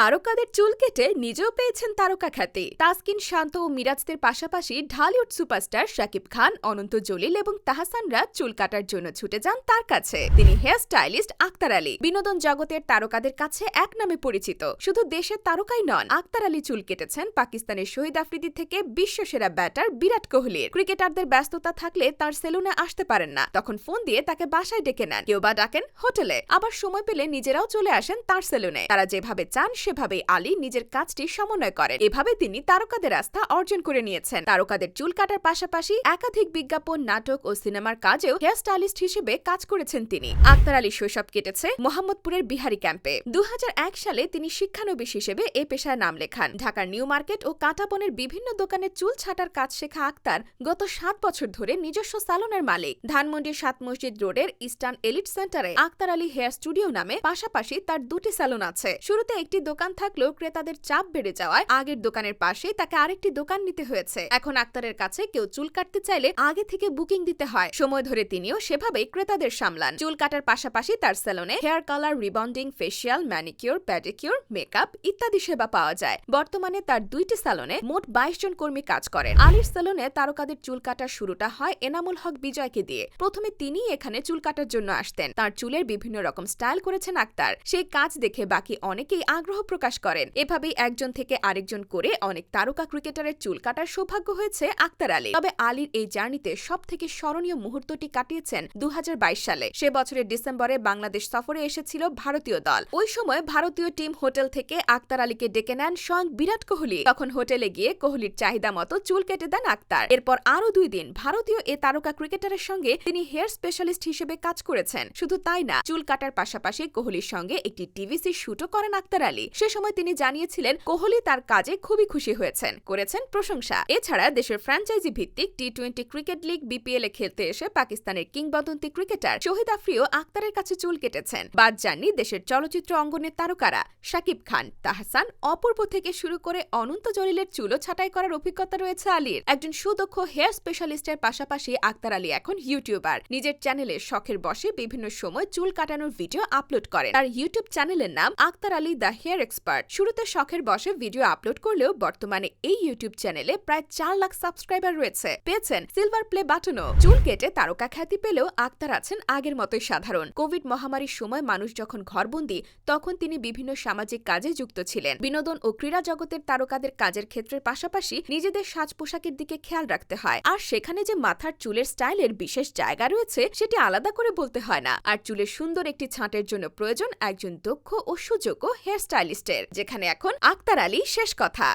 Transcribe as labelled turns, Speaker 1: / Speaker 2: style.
Speaker 1: তারকাদের চুল কেটে নিজেও পেয়েছেন তারকা খ্যাতি। তাসকিন শান্ত ও মিরাজদের পাশাপাশি ঢালিউড সুপারস্টার শাকিব খান, অনন্ত জলিল এবং তাহসানরা চুল কাটার জন্য ছুটে যান তার কাছে। তিনি হেয়ার স্টাইলিস্ট আক্তার আলী। বিনোদন জগতের তারকাদের কাছে এক নামে পরিচিত। শুধু দেশের তারকাই নন, আক্তার আলী চুল কেটেছেন পাকিস্তানের শহীদ আফ্রিদি থেকে বিশ্বসেরা ব্যাটার বিরাট কোহলির। ক্রিকেটারদের ব্যস্ততা থাকলে তার সেলুনে আসতে পারেন না। তখন ফোন দিয়ে তাকে বাসায় ডেকে নেন। কেউ বা ডাকেন হোটেলে। আবার সময় পেলে নিজেরাও চলে আসেন তার সেলুনে। তারা যেভাবে চান সেভাবেই আলী নিজের কাজটি সমন্বয় করেন। এভাবে তিনি তারকাদের আস্থা অর্জন করে নিয়েছেন। তারকাদের চুল কাটার পাশাপাশি একাধিক বিজ্ঞাপন, নাটক ও সিনেমার কাজেও হেয়ার স্টাইলিস্ট হিসেবে কাজ করেছেন তিনি। আক্তার আলী শৈশব কেটেছে মোহাম্মদপুরের বিহারি ক্যাম্পে। দুই হাজার এক সালে তিনি শিক্ষানবিশ হিসেবে এ পেশায় নাম লেখান। ঢাকার নিউ মার্কেট ও কাঁটাবনের বিভিন্ন দোকানে চুল ছাটার কাজ শেখা আক্তার গত সাত বছর ধরে নিজস্ব সালনের মালিক। ধানমন্ডির সাত মসজিদ রোডের ইস্টার্ন এলিট সেন্টারে আক্তার আলী হেয়ার স্টুডিও নামে পাশাপাশি তার দুটি স্যালন আছে। শুরুতে একটি দোকান থাকলেও ক্রেতাদের চাপ বেড়ে যাওয়ায় আগের দোকানের পাশেই তাকে আরেকটি দোকান নিতে হয়েছে। এখন আক্তারের কাছে কেউ চুল কাটতে চাইলে আগে থেকে বুকিং দিতে হয়। সময় ধরে তিনিও সেভাবেই ক্রেতাদের সামলান। চুল কাটার পাশাপাশি তার স্যালনে hair colour, rebonding, facial, manicure, pedicure, makeup ইত্যাদি সেবা পাওয়া যায়। বর্তমানে তার দুইটি স্যালনে মোট বাইশ জন কর্মী কাজ করেন। আলীর স্যালনে তারকাদের চুল কাটার শুরুটা হয় এনামুল হক বিজয়কে দিয়ে। প্রথমে তিনিই এখানে চুল কাটার জন্য আসতেন। তার চুলের বিভিন্ন রকম স্টাইল করেছেন আক্তার। সেই কাজ দেখে বাকি অনেকেই আগ্রহ প্রকাশ করেন। এভাবেই একজন থেকে আরেকজন করে অনেক তারকা ক্রিকেটারের চুল কাটার সৌভাগ্য হয়েছে আক্তার আলী। তবে আলীর এই জার্নিতে সব থেকে স্মরণীয় মুহূর্তটি কাটিয়েছেন দুহাজার বাইশ সালে। সে বছরের ডিসেম্বরে বাংলাদেশ সফরে এসেছিল ভারতীয় দল। ওই সময় ভারতীয় টিম হোটেল থেকে আক্তার আলীকে ডেকে নেন স্বয়ং বিরাট কোহলি। তখন হোটেলে গিয়ে কোহলির চাহিদা মতো চুল কেটে দেন আক্তার। এরপর আরও দুই দিন ভারতীয় এ তারকা ক্রিকেটারের সঙ্গে তিনি হেয়ার স্পেশালিস্ট হিসেবে কাজ করেছেন। শুধু তাই না, চুল কাটার পাশাপাশি কোহলির সঙ্গে একটি টিভিসি শুটও করেন আক্তার আলী। সে সময় তিনি জানিয়েছিলেন কোহলি তার কাজে খুবই খুশি হয়েছেন, করেছেন প্রশংসা। এছাড়া দেশের ফ্র্যাঞ্চাইজি ভিত্তিক T twenty cricket league BPL এ খেলতে এসে পাকিস্তানের কিংবদন্তি ক্রিকেটার শহীদ আফ্রিও আক্তারের কাছে চুল কেটেছেন। বাদ যাননি দেশের চলচ্চিত্র অঙ্গনের তারকারা শাকিব খান, তাহসান অপূর্ব থেকে শুরু করে অনন্ত জলিলের চুলও ছাঁটাই করার অভিজ্ঞতা রয়েছে আলীর। একজন সুদক্ষ হেয়ার স্পেশালিস্টের পাশাপাশি আক্তার আলী এখন ইউটিউবার। নিজের চ্যানেলে শখের বসে বিভিন্ন সময় চুল কাটানোর ভিডিও আপলোড করেন। তার ইউটিউব চ্যানেলের নাম Aktar Ali the hair expert শুরুতে শখের বসে ভিডিও আপলোড করলেও বর্তমানে এই ইউটিউব চ্যানেলে প্রায় চার লাখ সাবস্ক্রাইবার রয়েছে। পেয়েছেন সিলভার প্লে বাটনও চুল কেটে তারকা খ্যাতি পেলেও আক্তার আছেন আগের মতোই সাধারণ। কোভিড মহামারীর সময় মানুষ যখন ঘরবন্দি, তখন তিনি বিভিন্ন সামাজিক কাজে যুক্ত ছিলেন। বিনোদন ও ক্রীড়া জগতের তারকাদের কাজের ক্ষেত্রের পাশাপাশি নিজেদের সাজ পোশাকের দিকে খেয়াল রাখতে হয়। আর সেখানে যে মাথার চুলের স্টাইলের বিশেষ জায়গা রয়েছে, সেটি আলাদা করে বলতে হয় না। আর চুলের সুন্দর একটি ছাঁটের জন্য প্রয়োজন একজন দক্ষ ও সুযোগ্য হেয়ার স্টাইলিস্টের যেখানে এখন আক্তার আলী শেষ কথা।